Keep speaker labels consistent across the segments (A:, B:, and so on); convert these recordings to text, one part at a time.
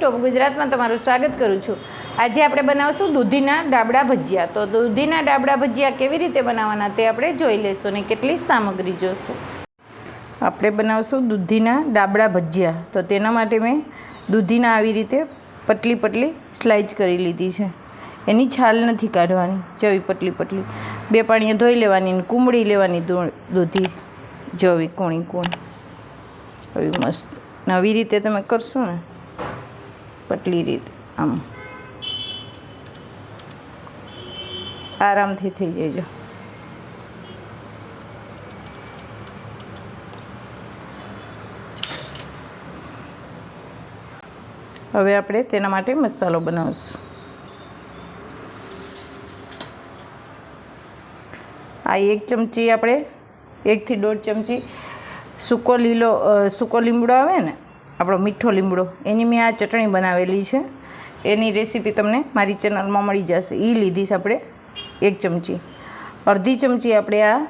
A: ટોપ ગુજરાતમાં તમારું સ્વાગત કરું છું. આજે આપણે બનાવશું દૂધીના ડાબડા ભજીયા. તો દૂધીના ડાબડા ભજીયા કેવી રીતે બનાવવાના તે આપણે જોઈ લઈશું અને કેટલી સામગ્રી જોશું. આપણે બનાવશું દૂધીના ડાબડા ભજીયા. તો તેના માટે મેં દૂધીના આવી રીતે પતલી પતલી સ્લાઇસ કરી લીધી છે. એની છાલ નથી કાઢવાની જવી પતલી પતલી બે પાણીએ ધોઈ લેવાની અને કુમળી લેવાની દૂધી જવી કૂણી કૂણી. આવી મસ્ત. આવી રીતે તમે કરશો ને પતલી રીતે, આમ. આરામથી થઈ જજો. હવે આપણે તેના માટે મસાલો બનાવીશું. આ એક ચમચી આપણે, એકથી દોઢ ચમચી સૂકો લીલો સૂકો લીમડો આવે ને આપણો મીઠો લીમડો. એની મેં આ ચટણી બનાવેલી છે. એની રેસીપી તમને મારી ચેનલમાં મળી જશે. એ લીધી છે આપણે એક ચમચી. અડધી ચમચી આપણે આ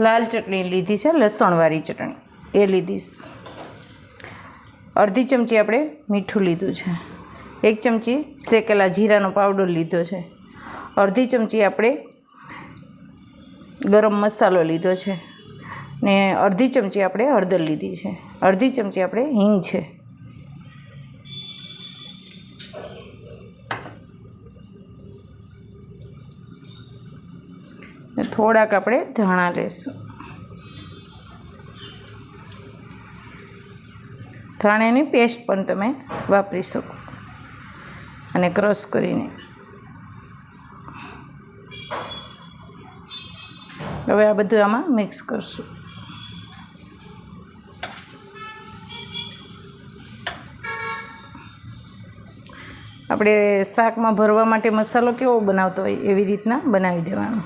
A: લાલ ચટણી લીધી છે, લસણવાળી ચટણી. એ લીધી અડધી ચમચી આપણે મીઠું લીધું છે. એક ચમચી શેકેલા જીરાનો પાવડર લીધો છે. અડધી ચમચી આપણે ગરમ મસાલો લીધો છે. ને અડધી ચમચી આપણે હળદર લીધી છે. અડધી ચમચી આપણે હિંગ છે. થોડાક આપણે ધાણા લેશું. ધાણાની પેસ્ટ પણ તમે વાપરી શકો. અને ક્રશ કરીને. હવે આ બધું આમાં મિક્સ કરશું. આપણે શાકમાં ભરવા માટે મસાલો કેવો બનાવતો હોય એવી રીતના બનાવી દેવાનો.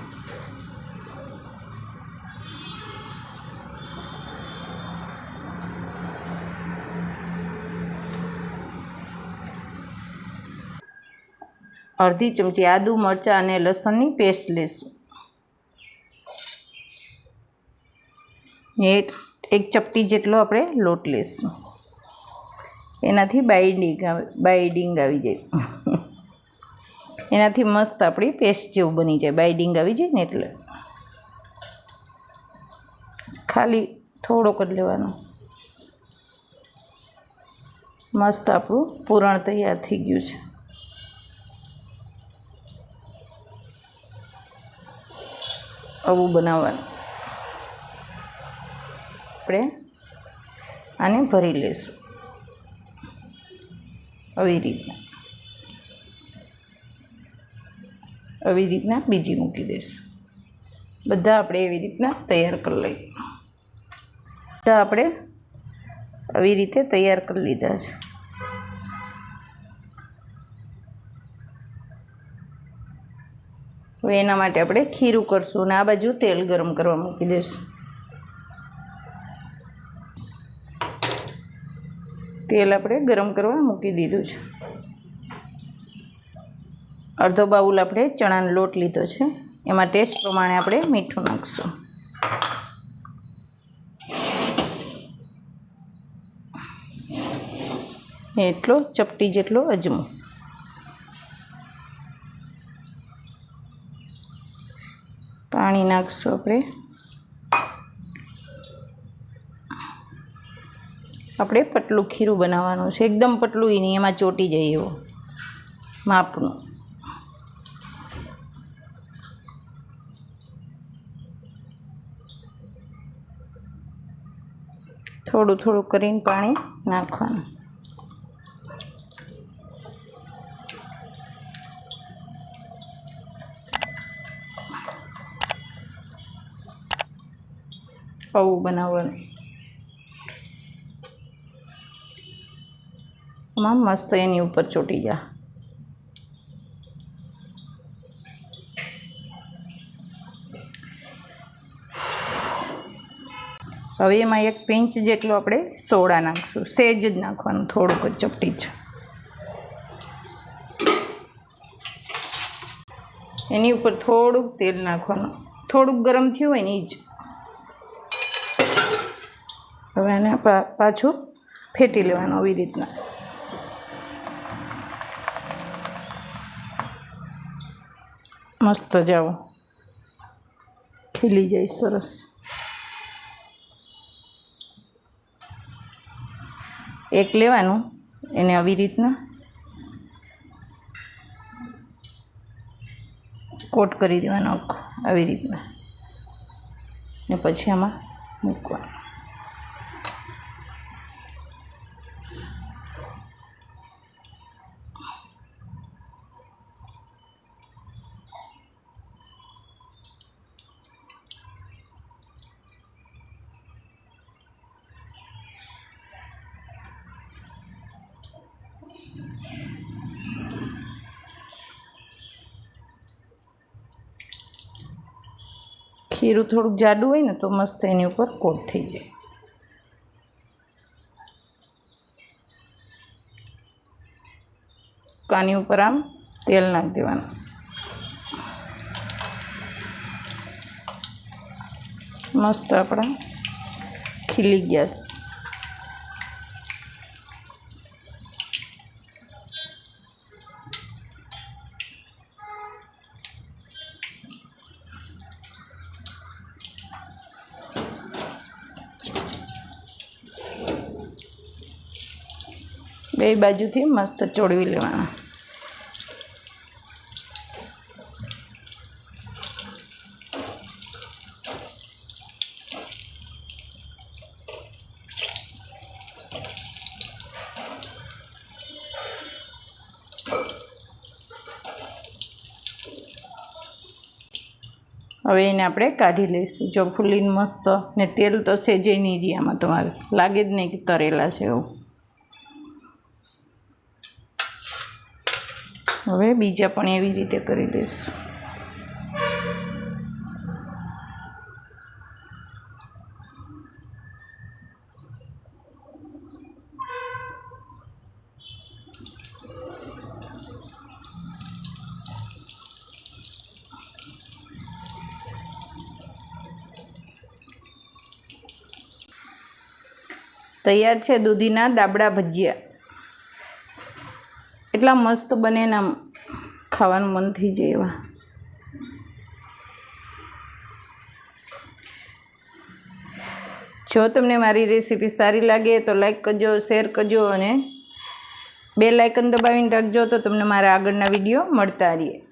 A: અડધી ચમચી આદુ, મરચાં અને લસણની પેસ્ટ લેશું. ને એક ચપટી જેટલો આપણે લોટ લેશું. એનાથી બાઇડિંગ બાઇડિંગ આવી જાય. એનાથી મસ્ત આપણી પેસ્ટ જેવું બની જાય બાઇડિંગ આવી જાય ને એટલે. ખાલી થોડોક જ લેવાનો. મસ્ત આપણું પૂરણ તૈયાર થઈ ગયું છે. આવું બનાવવાનું. આપણે આને ભરી લઈશું આવી રીતના. આવી રીતના બીજી મૂકી દઈશું. બધા આપણે એવી રીતના તૈયાર કરી લઈએ. બધા આપણે આવી રીતે તૈયાર કરી લીધા છે. હવે એના માટે આપણે ખીરું કરશું અને આ બાજુ તેલ ગરમ કરવા મૂકી દઈશું. તેલ આપણે ગરમ કરવા મૂકી દીધું છે. અડધો બાઉલ આપણે ચણાનો લોટ લીધો છે. એમાં ટેસ્ટ પ્રમાણે આપણે મીઠું નાખીશું. એટલો ચપટી જેટલો અજમો. પાણી નાખશું આપણે. આપણે પતલું ખીરું બનાવવાનું છે. એકદમ પતલું એની એમાં ચોટી જાય એવો. માપનું. થોડું થોડું કરીને પાણી નાખવાનું. આવું બનાવવાનું. આમાં મસ્ત એની ઉપર ચોટી જા હવે એમાં એક પિંચ જેટલું આપણે સોડા નાખશું. સેજ જ નાખવાનું, થોડુંક જ ચપટી જ. એની ઉપર થોડુંક તેલ નાખવાનું. થોડુંક ગરમ થયું હોય ને જ. હવે એને પાછું ફેટી લેવાનું આવી રીતના. મસ્ત જાઓ. ખીલી જાય સરસ. એક લેવાનું, એને આવી રીતના. કોટ કરી દેવાનો આવી રીતના. ને પછી આમાં મૂકવાનું. ખીરું થોડુંક જાડું હોય ને તો મસ્ત એની ઉપર કોટ થઈ જાય. કાની ઉપર આમ તેલ નાખી દેવાનું. મસ્ત આપણા ખીલી ગયા બે બાજુથી મસ્ત ચોળવી લેવાના. હવે એને આપણે કાઢી લઈશું. જો ફૂલીને મસ્ત ને તેલ તો સેજે નહીં રહે તમારે. લાગે જ નહીં કે તરેલા છે એવું. હવે બીજા પણ એવી રીતે કરી દઈશું. તૈયાર છે દૂધીના દાબડા ભજીયા. એટલા મસ્ત બને ને આમ ખાવાનું મન થઈ જાય એવા. જો તમને મારી રેસીપી સારી લાગે તો લાઈક કરજો, શેર કરજો અને બે લાઇકન દબાવીને રાખજો તો તમને મારા આગળના વીડિયો મળતા રહીએ.